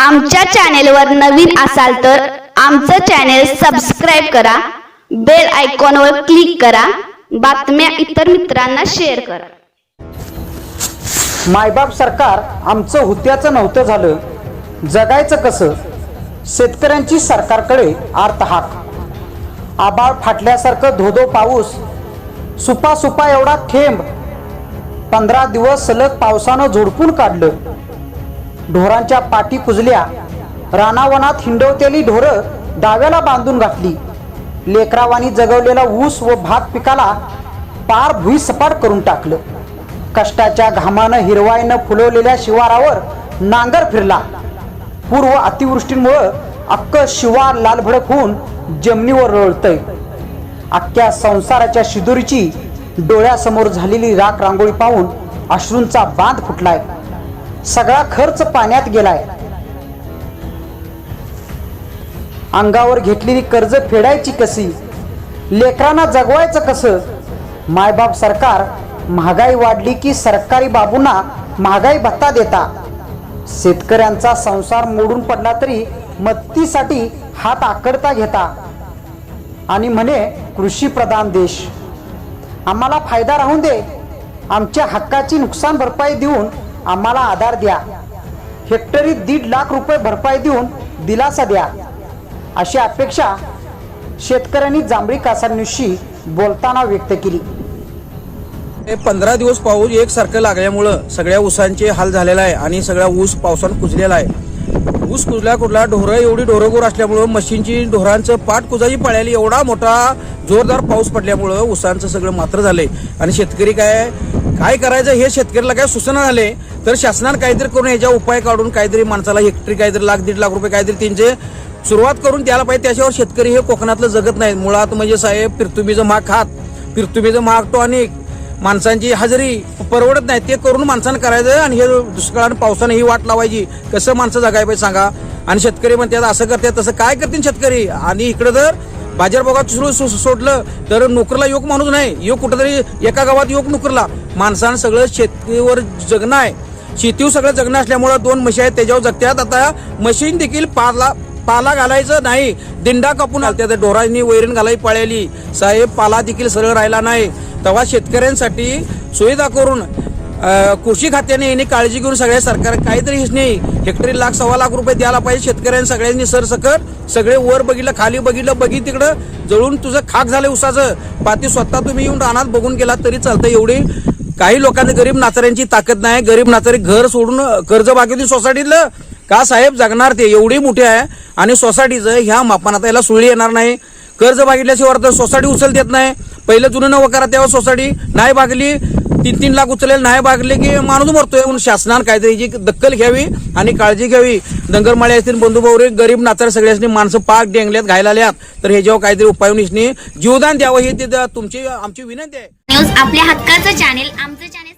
आमच्या चॅनेलवर नवीन असाल तर आमचं चॅनेल सबस्क्राईब करा बेल आयकॉनवर क्लिक करा बातम्या इतर मित्रांना शेअर करा. मायबाप सरकार आमचं हुत्याचं नव्हतं झालं. जगायचं कसं? शेतकऱ्यांची सरकारकडे आर्त हाक. आबाळ फाटल्यासारखं धोधो पाऊस. सुपा सुपा एवढा थेंब. पंधरा दिवस सलग पावसानं झोडपून काढलं. ढोरांच्या पाठी कुजल्या रानावनात हिंडवतेली ढोरं डाव्याला बांधून घातली. लेकरावानी जगवलेला ऊस व भात पिकाला पार भुईसपाट करून टाकलं. कष्टाच्या घामानं हिरवाईनं फुलवलेल्या शिवारावर नांगर फिरला. पूर्व अतिवृष्टीमुळं अक्क शिवार लालभडक होऊन जमिनीवर रळतय. अख्ख्या संसाराच्या शिदुरीची डोळ्यासमोर झालेली राख रांगोळी पाहून अश्रूंचा बांध फुटलाय. सगळा खर्च पाण्यात गेलाय. अंगावर घेतलेली कर्ज फेडायची कशी? लेकरांना जगवायचं कसं? मायबाप सरकार महागाई वाढली की सरकारी बाबूंना महागाई भत्ता देता. शेतकऱ्यांचा संसार मोडून पडला तरी मदतीसाठी हात आकडता घेता. आणि म्हणे कृषी प्रधान देश आम्हाला फायदा राहून दे. आमच्या हक्काची नुकसान भरपाई देऊन आम्हाला आधार द्या. हेक्टरी दीड लाख रुपये भरपाई देऊन दिलासा द्या. अशी अपेक्षा शेतकऱ्यांनी जांभळी कासारनीशी बोलताना व्यक्त केली. हे पंधरा दिवस पाऊस एकसारखं लागल्यामुळं सगळ्या ऊसांचे हाल झालेला आहे आणि सगळ्या ऊस पावसानं कुजलेला आहे. ऊस कुजल्या कुठला ढोरं एवढी ढोरगोर असल्यामुळं मशीनची ढोरांचं पाठ कुजाची पळाली. एवढा मोठा जोरदार पाऊस पडल्यामुळं ऊसांचं सगळं मात्र झालंय. आणि शेतकरी काय काय करायचं हे शेतकऱ्याला काय सूचना झाले तर शासनानं काहीतरी करून याच्या उपाय काढून काहीतरी माणसाला हेक्टरी काहीतरी लाख दीड लाख रुपये काहीतरी त्यांचे सुरुवात करून द्यायला पाहिजे. त्याच्यावर शेतकरी हे कोकणातलं जगत नाहीत. मुळात म्हणजे साहेब पिरतुबीचं महाग खात पिरतुबीचं महाग टॉनिक माणसांची हजेरी परवडत नाही. ते करून माणसानं करायचं आणि हे दुष्काळानं पावसानं ही वाट लावायची. कसं माणसं जगाय पाहिजे सांगा. आणि शेतकरी म्हणतात असं करतात तसं काय करतील शेतकरी? आणि इकडं जर बाजार बघा सोडलं तर नोकरला योग माणूस नाही. योग कुठंतरी एका गावात योग नोकरला. माणसानं सगळं शेतीवर जगणं आहे. शेतीवर सगळं जगणं असल्यामुळं दोन म्हशी आहेत त्याच्यावर जगतात. आता मशीन देखील पाला पाला घालायचं नाही. दिंडा कापून आलत्या त्या ढोरांनी वैरण घालाई पळाली. साहेब पाला देखील सरळ राहिला नाही. तेव्हा शेतकऱ्यांसाठी सुविधा करून कृषी खात्याने यांनी काळजी घेऊन सगळ्या सरकार काहीतरी नाही हेक्टरी लाख सव्वा लाख रुपये द्यायला पाहिजे. शेतकऱ्यांनी सगळ्यांनी सरसकट सगळे वर बघितलं खाली बघितलं बघित तिकडं. जळून तुझं खाक झालं उसाचं. पाती स्वतः तुम्ही येऊन रानात बघून गेलात तरी चालतं एवढी. काही लोकांना गरीब नाचाऱ्यांची ताकद नाही. गरीब नाचारी घर सोडून कर्ज बाकी सोसायटीतलं? का साहेब जगणार ते. एवढी मोठी आहे. आणि सोसायटीचं ह्या मापानात याला सुळी येणार नाही. कर्ज मागितल्याशिवाय तर सोसायटी उचल देत नाही. पहिलं जुनं नवं करा तेव्हा सोसायटी नाही भागली तीन तीन लाख उचलेल नाही भागले की माणूस मरतोय म्हणून शासनानं काहीतरी याची दखल घ्यावी आणि काळजी घ्यावी. दंगरमाळे असतील बंधुभाऊ गरीब नाचार सगळ्यासनी माणसं पाक डेंगल्यात घायला आल्यात. तर ह्याच्यावर काहीतरी उपाय जीवदान द्यावं ही ते तुमची आमची विनंती आहे. न्यूज आपल्या हक्काचं चॅनेल आमचं चॅनेल